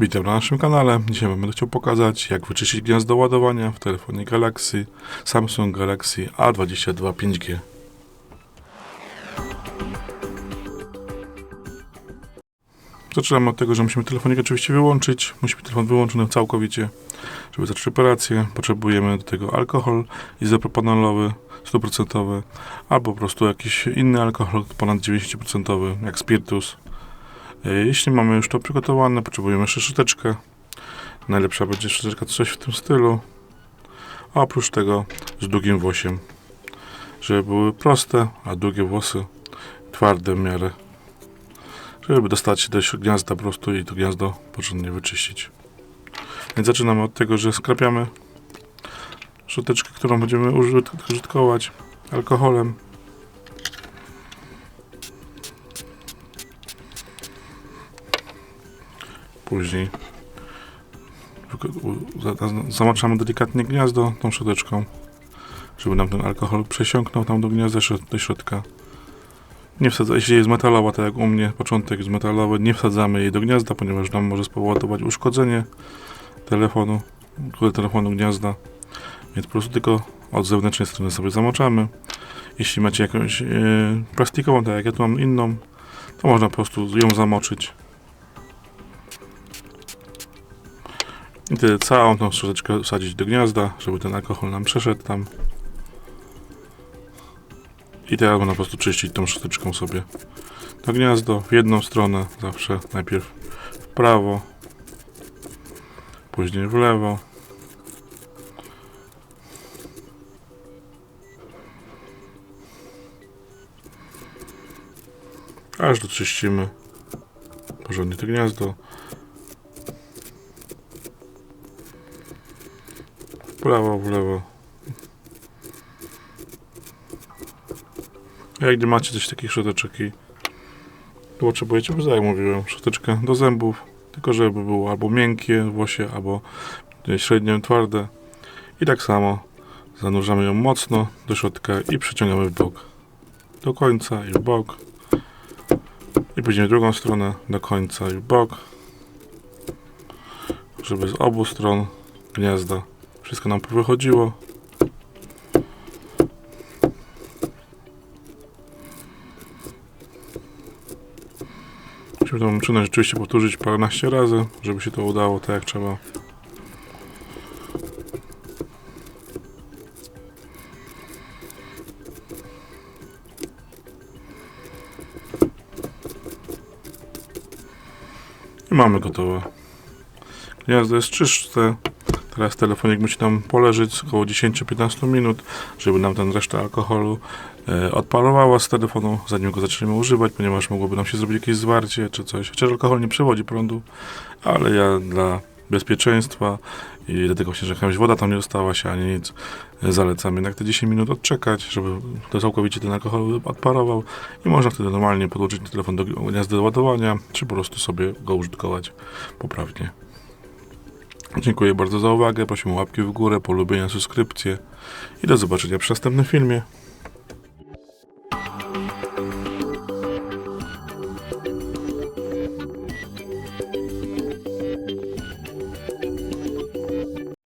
Witam na naszym kanale. Dzisiaj będę chciał pokazać, jak wyczyścić gniazdo ładowania w telefonie Galaxy Samsung Galaxy A22 5G. Zaczynamy od tego, że musimy telefonik oczywiście wyłączyć. Musi być telefon wyłączony całkowicie, żeby zacząć operację. Potrzebujemy do tego alkohol izopropanolowy 100% albo po prostu jakiś inny alkohol ponad 90% jak spiritus. E, Jeśli mamy już to przygotowane, potrzebujemy jeszcze szczoteczkę. Najlepsza będzie szczoteczka coś w tym stylu. A oprócz tego z długim włosiem. Żeby były proste, a długie włosy twarde w miarę. Żeby dostać się do gniazda po prostu i to gniazdo porządnie wyczyścić. Więc zaczynamy od tego, że skrapiamy szczoteczkę, którą będziemy użyt- użytkować alkoholem. Później zamaczamy delikatnie gniazdo tą szczoteczką, żeby nam ten alkohol przesiąknął tam do gniazda, do środka. Nie wsadza, jeśli jest metalowa, tak jak u mnie, początek jest metalowy, nie wsadzamy jej do gniazda, ponieważ nam może spowodować uszkodzenie telefonu, telefonu gniazda. Więc po prostu tylko od zewnętrznej strony sobie zamoczamy. Jeśli macie jakąś e, plastikową, tak jak ja tu mam inną, to można po prostu ją zamoczyć. I wtedy całą tą szczoteczkę wsadzić do gniazda, żeby ten alkohol nam przeszedł tam. I teraz można po prostu czyścić tą szczoteczką sobie to gniazdo w jedną stronę zawsze. Najpierw w prawo, później w lewo. Aż doczyścimy porządnie to gniazdo. W prawo, w lewo. Jak nie macie coś takich szczoteczek i potrzebujecie, bo jak mówiłem, szczoteczkę do zębów, tylko żeby było albo miękkie włosie, albo średnio twarde. I tak samo zanurzamy ją mocno do środka i przeciągamy w bok. Do końca i w bok. I później w drugą stronę do końca i w bok. Żeby z obu stron gniazda wszystko nam wychodziło. Musimy tą czynność rzeczywiście powtórzyć paręnaście razy, żeby się to udało tak jak trzeba. I mamy gotowe. Gniazdo jest czyste. Teraz telefonik musi nam poleżeć około 10-15 minut, żeby nam ten reszta alkoholu e, odparowała z telefonu, zanim go zaczniemy używać, ponieważ mogłoby nam się zrobić jakieś zwarcie czy coś. Chociaż alkohol nie przewodzi prądu, ale ja dla bezpieczeństwa i dlatego właśnie, że jakaś woda tam nie dostała się ani nic, e, zalecam jednak te 10 minut odczekać, żeby to całkowicie ten alkohol odparował i można wtedy normalnie podłączyć telefon do gniazda do ładowania, czy po prostu sobie go użytkować poprawnie. Dziękuję bardzo za uwagę, prosimy łapki w górę, polubienia, subskrypcje i do zobaczenia przy następnym filmie.